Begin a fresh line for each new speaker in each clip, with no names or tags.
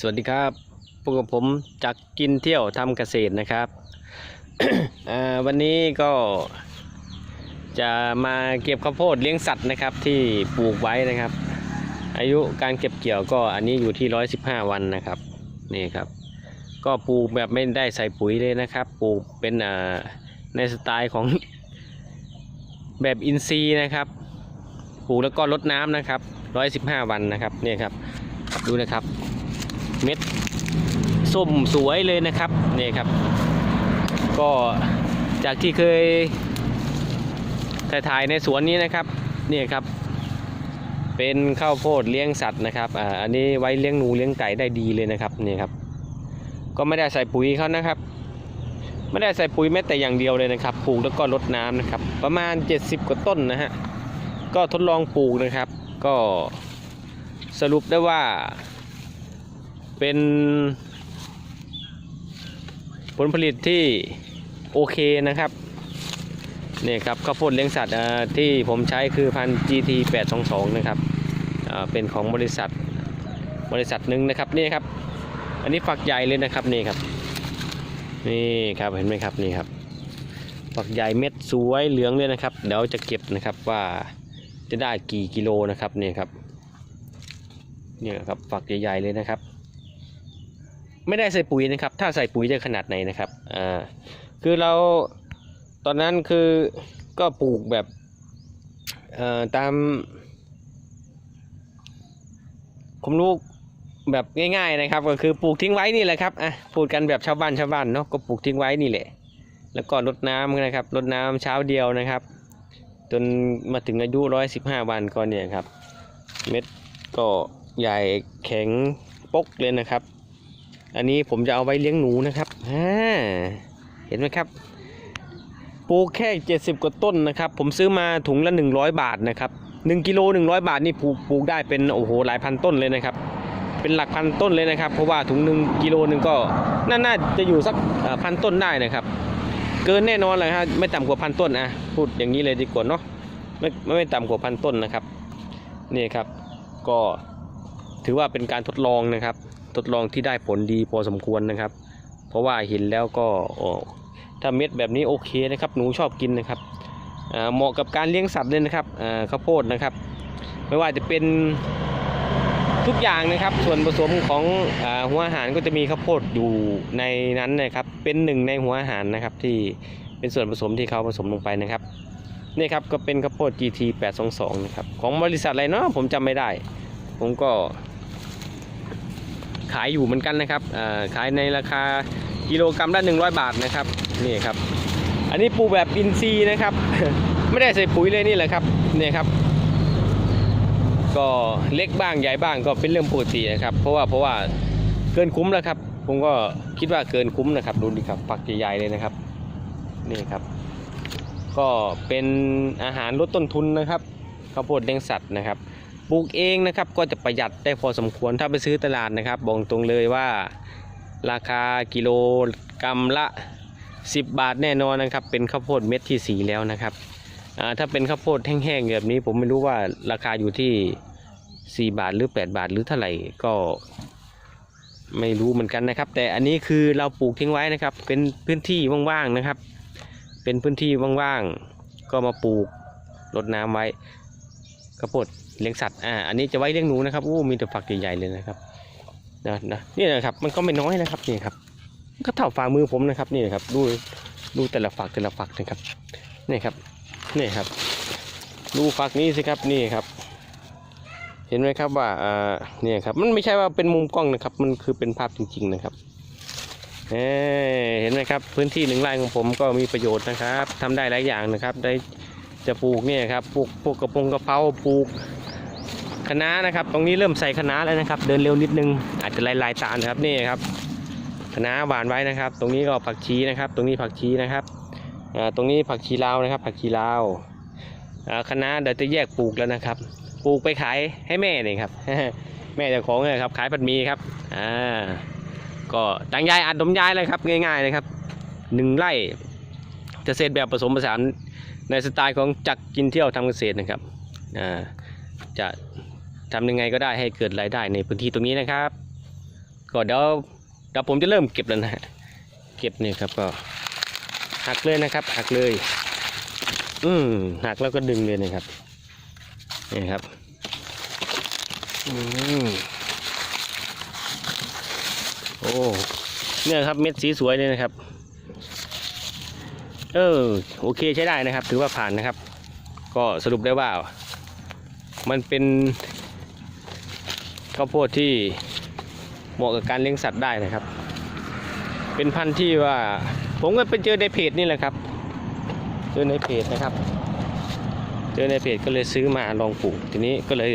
สวัสดีครับพวกบผมจากกินเที่ยวทำเกษตรนะครับอ่าวันนี้ก็จะมาเก็บข้าวโพดเลี้ยงสัตว์นะครับ ที่ปลูกไว้นะครับ อายุการเก็บเกี่ยวก็อันนี้อยู่ที่115วันนะครับนี่ครับ ก็ปลูกแบบไม่ได้ใส่ปุ๋ยเลยนะครับ ปลูกเป็นอ่าในสไตล์ของแบบอินทรีย์นะครับปลูกแล้วก็ลดน้ำนะครับ115วันนะครับนี่ครับดูนะครับ เม็ดส้มสวยเลยนะครับนี่ครับ ก็จากที่เคยถ่ายในสวนนี้นะครับนี่ครับ เป็นข้าวโพดเลี้ยงสัตว์นะครับอ่าอันนี้ไว้เลี้ยงหนูเลี้ยงไก่ได้ดีเลยนะครับนี่ครับ ก็ไม่ได้ใส่ปุ๋ยเขานะครับไม่ได้ใส่ปุ๋ยแม้แต่อย่างเดียวเลยนะครับ ปลูกแล้วก็รดน้ำนะครับ ประมาณ 70 กว่าต้นนะฮะ ก็ทดลองปลูกนะครับ ก็สรุปได้ว่า เป็น ผลผลิตที่โอเคนะครับนี่ครับข้าวโพดเลี้ยงสัตว์ที่ผมใช้คือพัน GT 822 นะครับเป็นของบริษัทบริษัทหนึ่งนะครับนี่ครับ อันนี้ฝักใหญ่เลยนะครับนี่ครับ นี่ครับเห็นไหมครับนี่ครับฝักใหญ่เม็ดสวยเหลืองเลยนะครับ เดี๋ยวจะเก็บนะครับว่าจะได้กี่กิโลนะครับนี่ครับเนี่ยครับฝักใหญ่ๆเลยนะครับ ไม่ได้ใส่ปุ๋ยนะครับ ถ้าใส่ปุ๋ยจะขนาดไหนนะครับอ่าคือเราตอนนั้นคือก็ปลูกแบบเอ่อตามผมรู้แบบง่ายๆนะครับ ก็คือปลูกทิ้งไว้นี่แหละครับอะพูดกันแบบชาวบ้านชาวบ้านเนาะก็ปลูกทิ้งไว้นี่แหละ แล้วก็รดน้ำนะครับรดน้ำเช้าเดียวนะครับ จนมาถึงอายุร้อยสิบห้าวันก็เนี่ยครับ เม็ดก็ใหญ่แข็งปกเลยนะครับ อันนี้ผมจะเอาไว้เลี้ยงหนูนะครับเห็นไหมครับปลูกแค่ 70 กว่าต้นนะครับ ผมซื้อมาถุงละ 100 บาทนะครับ1กิโล100 บาทนี่ปลูกปลูกได้เป็นโอ้โหหลายพันต้นเลยนะครับ เป็นหลักพันต้นเลยนะครับ เพราะว่าถุงหนึ่งกิโลหนึ่งก็น่าน่าจะอยู่สักพันต้นได้นะครับ เกินแน่นอนเลยฮะไม่ต่ำกว่าพันต้นอะพูดอย่างนี้เลยดีกว่าเนาะไม่ไม่ไม่ต่ำกว่าพันต้นนะครับนี่ครับ ก็ถือว่าเป็นการทดลองนะครับ ทดลองที่ได้ผลดีพอสมควรนะครับ เพราะว่าเห็นแล้วก็ถ้าเม็ดแบบนี้โอเคนะครับ หนูชอบกินนะครับเหมาะกับการเลี้ยงสัตว์เลยนะครับข้าวโพดนะครับ ไม่ว่าจะเป็นทุกอย่างนะครับ ส่วนผสมของอหัวอาหารก็จะมีข้าวโพดอยู่ในนั้นนะครับ เป็นหนึ่งในหัวอาหารนะครับที่เป็นส่วนผสมที่เขาผสมลงไปนะครับนี่ครับก็เป็นข้าวโพด GT 822นะครับของบริษัทอะไรเนาะผมจำไม่ได้ ผมก็ ขายอยู่เหมือนกันนะครับขายในราคากิโลกรัมละ100 บาทนะครับนี่ครับ อันนี้ปูแบบอินทรีย์นะครับ ไม่ได้ใส่ปุ๋ยเลยนี่แหละครับนี่ครับ ก็เล็กบ้างใหญ่บ้างก็เป็นเรื่องปกตินะครับ เพราะว่าเพราะว่าเกินคุ้มแล้วครับ ผมก็คิดว่าเกินคุ้มนะครับดูดิครับฝักใหญ่ๆเลยนะครับนี่ครับ ก็เป็นอาหารลดต้นทุนนะครับข้าวโพดเลี้ยงสัตว์นะครับ ปลูกเองนะครับก็จะประหยัดได้พอสมควรถ้าไปซื้อตลาดนะครับบอกตรงเลยว่าราคากิโลกรัมละ 10 บาทแน่นอนนะครับ เป็นข้าวโพดเม็ดที่สีแล้วนะครับถ้าเป็นข้าวโพดแห้งๆแบบนี้ผมไม่รู้ว่าราคาอยู่ที่ 4 บาทหรือ 8 บาทหรือเท่าไหร่ก็ไม่รู้เหมือนกันนะครับ แต่อันนี้คือเราปลูกทิ้งไว้นะครับ เป็นพื้นที่ว่างๆนะครับ เป็นพื้นที่ว่างๆก็มาปลูกรดน้ำไว้ข้าวโพด เลี้ยงสัตว์อ่าอันนี้จะไว้เลี้ยงหนูนะครับอู้มีแต่ฝักใหญ่ๆเลยนะครับนะนะนี่นะครับมันก็ไม่น้อยนะครับนี่ครับก็เท่าฝ่ามือผมนะครับนี่นะครับดูดูแต่ละฝักแต่ละฝักนะครับนี่ครับนี่ครับ ดูฝักนี้สิครับนี่ครับ เห็นไหมครับว่าอ่าเนี่ยครับมันไม่ใช่ว่าเป็นมุมกล้องนะครับ มันคือเป็นภาพจริง ๆนะครับเอ้เห็นไหมครับพื้นที่หนึ่งไร่ของผมก็มีประโยชน์นะครับทำได้หลายอย่างนะครับ ได้จะปลูกเนี่ยครับปลูกปลูกกระพงกระเพราปลูก คะน้านะครับ ตรงนี้เริ่มใส่คะน้าแล้วนะครับ เดินเร็วนิดนึงอาจจะลายลายๆตานะครับนี่ครับคะน้าหวานไว้นะครับ ตรงนี้ก็ผักชีนะครับ ตรงนี้ผักชีนะครับตรงนี้ผักชีลาวนะครับ ผักชีลาวอ่าคะน้าเดี๋ยวจะแยกปลูกแล้วนะครับ ปลูกไปขายให้แม่นี่ครับ แม่เจ้าของเลยครับ ขายผัดมีครับอ่าก็ตังยายอัดดมยายเลยครับง่ายๆนะครับหนึ่งไร่จะเกษตรแบบผสมผสานในสไตล์ของจักกินเที่ยวทำเกษตรนะครับ อ่า จะ ทำยังไงก็ได้ให้เกิดรายได้ในพื้นที่ตรงนี้นะครับ ก็เดี๋ยวเดี๋ยวผมจะเริ่มเก็บแล้วนะฮะเก็บเนี่ยครับก็หักเลยนะครับ หักเลย อืมหักแล้วก็ดึงเลยนะครับนี่ครับอืมโอ้เนี่ยครับเม็ดสีสวยเลยนะครับ เออโอเคใช้ได้นะครับ ถือว่าผ่านนะครับ ก็สรุปได้ว่า มันเป็น ข้าวโพดที่เหมาะกับการเลี้ยงสัตว์ได้นะครับ เป็นพันธุ์ที่ว่า ผมก็ไปเจอในเพจนี่แหละครับ เจอในเพจนะครับ เจอในเพจก็เลยซื้อมาลองปลูก ทีนี้ก็เลย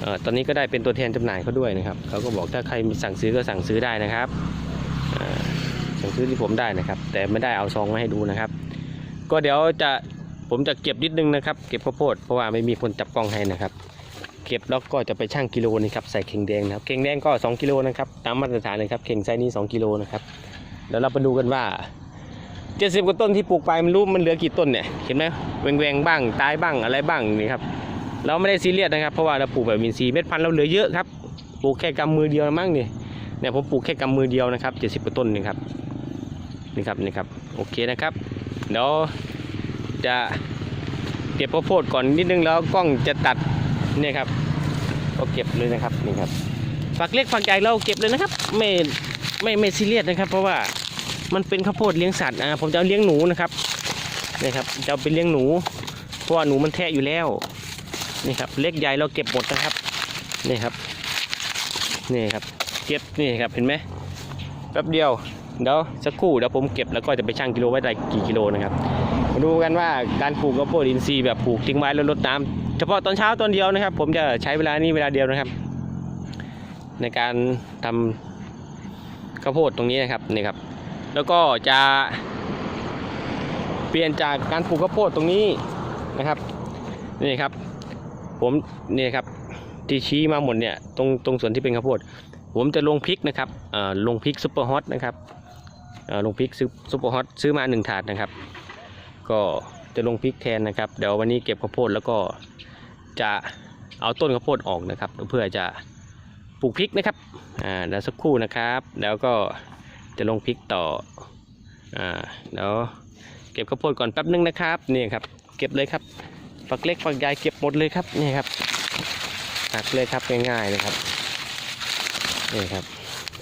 เออตอนนี้ก็ได้เป็นตัวแทนจำหน่ายเขาด้วยนะครับ เขาก็บอกถ้าใครมีสั่งซื้อก็สั่งซื้อได้นะครับสั่งซื้อที่ผมได้นะครับ แต่ไม่ได้เอาซองมาให้ดูนะครับ ก็เดี๋ยวจะผมจะเก็บนิดนึงนะครับ เก็บข้าวโพดเพราะว่าไม่มีคนจับกล้องให้นะครับ เก็บแล้วก็จะไปชั่งกิโลนะครับใส่เข่งแดงนะครับเข่งแดงก็ 2 กิโลนะครับตามมาตรฐานเลยครับเข่งไซส์นี้ 2 กิโลนะครับเดี๋ยวเราไปดูกันว่า 70กว่าต้นที่ปลูกไปมันรู้มันเหลือกี่ต้นเนี่ยเห็นไหมแหวงๆบ้างตายบ้างอะไรบ้างนี่ครับเราไม่ได้ซีเรียสนะครับเพราะว่าเราปลูกแบบมินซีเม็ดพันธุ์เราเหลือเยอะครับปลูกแค่กำมือเดียวมั้งนี่เนี่ยผมปลูกแค่กำมือเดียวนะครับ70กว่าต้นนี่ครับนี่ครับนี่ครับโอเคนะครับเดี๋ยวจะเก็บข้าวโพดก่อนนิดนึงแล้วกล้องจะตัด เนี่ยครับก็เก็บเลยนะครับนี่ครับฝักเล็กฝักใหญ่เราเก็บเลยนะครับไม่ไม่ไม่ซีเรียสนะครับ เพราะว่ามันเป็นข้าวโพดเลี้ยงสัตว์อ่าผมจะเอาเลี้ยงหนูนะครับนี่ครับจะเอาไปเลี้ยงหนูเพราะว่าหนูมันแทะอยู่แล้วนี่ครับเล็กใหญ่เราเก็บหมดนะครับนี่ครับนี่ครับเก็บนี่ครับเห็นไหมแป๊บเดียวเดี๋ยวสักครู่เดี๋ยวผมเก็บแล้วก็จะไปชั่งกิโลไว้ได้กี่กิโลนะครับมาดูกันว่าการปลูกข้าวโพดอินทรีย์แบบปลูกทิ้งไว้แล้วรดน้ำ เฉพาะตอนเช้าตอนเดียวนะครับ ผมจะใช้เวลานี้เวลาเดียวนะครับ ในการทำข้าวโพดตรงนี้นะครับนี่ครับ แล้วก็จะเปลี่ยนจากการปลูกข้าวโพดตรงนี้นะครับนี่ครับ ผมนี่ครับที่ชี้มาหมดเนี่ยตรงตรงส่วนที่เป็นข้าวโพด ผมจะลงพริกนะครับอ่อลงพริกซุปเปอร์ฮอตนะครับอ่อลงพริกซุปเปอร์ฮอตซื้อมาหนึ่งถาดนะครับ ก็จะลงพริกแทนนะครับ เดี๋ยววันนี้เก็บข้าวโพดแล้วก็ จะเอาต้นข้าวโพดออกนะครับ เพื่อจะปลูกพริกนะครับอ่าเดี๋ยวสักครู่นะครับ แล้วก็จะลงพริกต่ออ่าเดี๋ยวเก็บข้าวโพดก่อนแป๊บนึงนะครับนี่ครับ เก็บเลยครับฝักเล็กฝักใหญ่เก็บหมดเลยครับนี่ครับหักเลยครับง่ายๆเลยครับนี่ครับ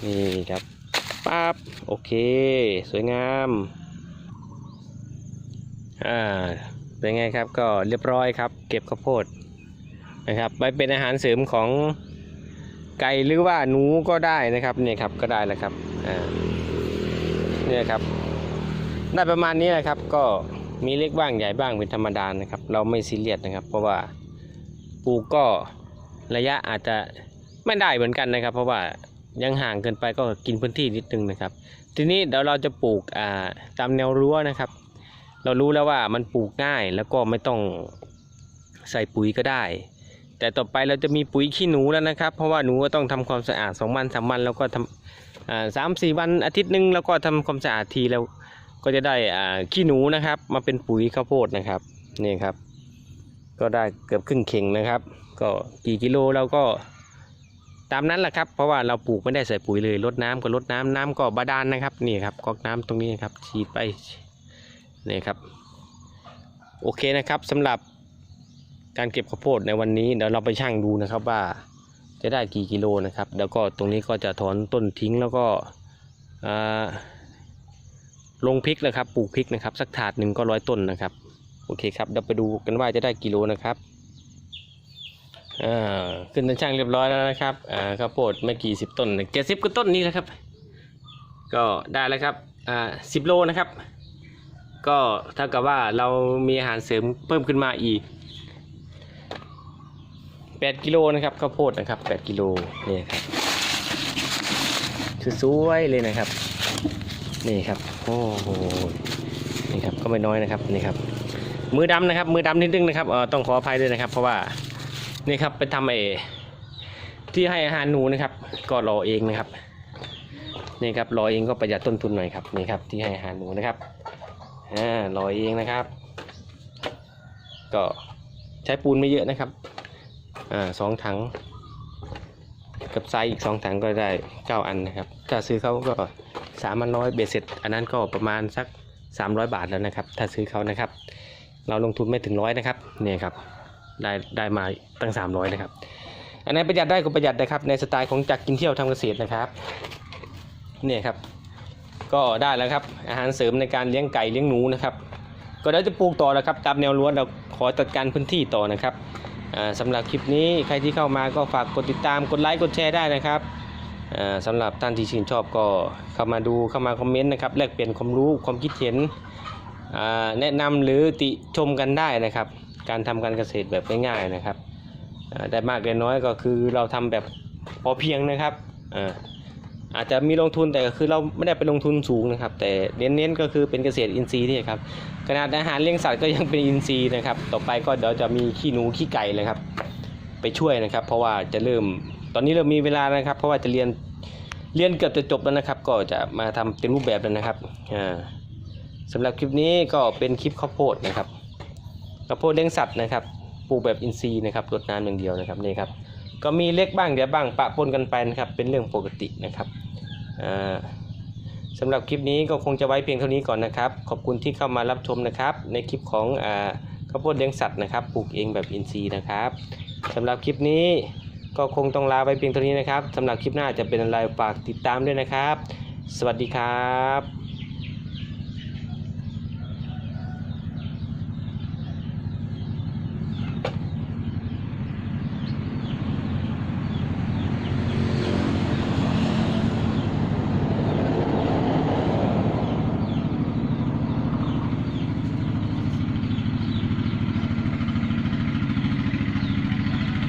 นี่ครับปั๊บโอเค สวยงามอ่าเป็นไงครับก็เรียบร้อยครับ เก็บข้าวโพด นะครับไปเป็นอาหารเสริมของไก่หรือว่าหนูก็ได้นะครับเนี่ยครับก็ได้แล้วครับเนี่ยครับ ได้ประมาณนี้แหละครับ ก็มีเล็กบ้างใหญ่บ้างเป็นธรรมดานะครับ เราไม่ซีเรียสนะครับ เพราะว่าปลูกก็ระยะอาจจะไม่ได้เหมือนกันนะครับ เพราะว่ายังห่างเกินไปก็กินพื้นที่นิดนึงนะครับ ทีนี้เดี๋ยวเราจะปลูกาตามแนวรั้วนะครับ เรารู้แล้วว่ามันปลูกง่ายแล้วก็ไม่ต้องใส่ปุ๋ยก็ได้ แต่ต่อไปเราจะมีปุ๋ยขี้หนูแล้วนะครับ เพราะว่าหนูก็ต้องทำความสะอาดสองวันสามวันแล้วก็ทำสามสี่วันอาทิตย์หนึ่งแล้วก็ทำความสะอาดทีแล้วก็จะได้ขี้หนูนะครับ มาเป็นปุ๋ยข้าวโพดนะครับนี่ครับ ก็ได้เกือบครึ่งเข่งนะครับ ก็กี่กิโลเราก็ตามนั้นแหละครับ เพราะว่าเราปลูกไม่ได้ใส่ปุ๋ยเลยลดน้ำก็ลดน้ำน้ำก็บาดาลนะครับนี่ครับก๊อกน้ำตรงนี้ครับฉีดไปนี่ครับ โอเคนะครับสำหรับ การเก็บข้าวโพดในวันนี้เดี๋ยวเราไปชั่งดูนะครับว่าจะได้กี่กิโลนะครับ แล้วก็ตรงนี้ก็จะถอนต้นทิ้งแล้วก็ลงพริกนะครับ ปลูกพริกนะครับ สักถาดหนึ่งก็ร้อยต้นนะครับ โอเคครับเดี๋ยวไปดูกันว่าจะได้กิโลนะครับขึ้นตาช่างเรียบร้อยแล้วนะครับข้าวโพดไม่กี่สิบต้นเจ็ดสิบกว่าต้นนี้นะครับ ก็ได้แล้วครับสิบโลนะครับ ก็เท่ากับว่าเรามีอาหารเสริมเพิ่มขึ้นมาอีก 8กิโลนะครับข้าวโพดนะครับ8กิโลนี่ครับสวยๆเลยนะครับ นี่ครับโอ้โหนี่ครับก็ไม่น้อยนะครับนี่ครับ มือดำนะครับ มือดำนิดนึงนะครับเออต้องขออภัยด้วยนะครับ เพราะว่านี่ครับไปทำไอ้ที่ให้อาหารหนูนะครับ ก็รอเองนะครับนี่ครับรอเองก็ประหยัดต้นทุนหน่อยครับนี่ครับที่ให้อาหารหนูนะครับอ่าลอเองนะครับ ก็ใช้ปูนไม่เยอะนะครับ อ่าสองถัง กับไซส์อีกสองถังก็ได้เก้าอันนะครับถ้าซื้อเขาก็สามพันร้อยเบสเสร็จอันนั้นก็ประมาณสักสามร้อยบาทแล้วนะครับ ถ้าซื้อเขานะครับ เราลงทุนไม่ถึงร้อยนะครับเนี่ยครับได้ได้มาตั้งสามร้อยนะครับ อันไหนประหยัดได้ก็ประหยัดนะครับ ในสไตล์ของจักรกินเที่ยวทำเกษตรนะครับเนี่ยครับก็ได้แล้วครับอาหารเสริมในการเลี้ยงไก่เลี้ยงหนูนะครับ ก็เดี๋ยวจะปลูกต่อแล้วครับ ตามแนวรั้วเราขอจัดการพื้นที่ต่อนะครับ สำหรับคลิปนี้ใครที่เข้ามาก็ฝากกดติดตามกดไลค์กดแชร์ได้นะครับสำหรับท่านที่ชื่นชอบก็เข้ามาดูเข้ามาคอมเมนต์นะครับแลกเปลี่ยนความรู้ความคิดเห็นแนะนำหรือติชมกันได้นะครับ การทำการเกษตรแบบง่ายๆนะครับอ่าได้มากได้น้อยก็คือเราทำแบบพอเพียงนะครับ อาจจะมีลงทุนแต่ก็คือเราไม่ได้ไปลงทุนสูงนะครับ แต่เน้นๆก็คือเป็นเกษตรอินทรีย์นี่ครับขนาดอาหารเลี้ยงสัตว์ก็ยังเป็นอินทรีย์นะครับ ต่อไปก็เดี๋ยวจะมีขี้หนูขี้ไก่เลยครับไปช่วยนะครับ เพราะว่าจะเริ่มตอนนี้เริ่มมีเวลานะครับ เพราะว่าจะเรียนเรียนเกือบจะจบแล้วนะครับ ก็จะมาทำเต็มรูปแบบแล้วนะครับอ่าสำหรับคลิปนี้ก็เป็นคลิปข้าวโพดนะครับข้าวโพดเลี้ยงสัตว์นะครับปลูกแบบอินทรีย์นะครับรดน้ำอย่างเดียวนะครับนี่ครับก็มีเล็กบ้างเดี๋ยวบ้างปะปนกันไปนะครับเป็นเรื่องปกตินะครับ สำหรับคลิปนี้ก็คงจะไว้เพียงเท่านี้ก่อนนะครับ ขอบคุณที่เข้ามารับชมนะครับ ในคลิปของข้าวโพดเลี้ยงสัตว์นะครับปลูกเองแบบอินทรีย์นะครับสำหรับคลิปนี้ก็คงต้องลาไปเพียงเท่านี้นะครับสำหรับคลิปหน้าจะเป็นอะไรฝากติดตามด้วยนะครับ สวัสดีครับ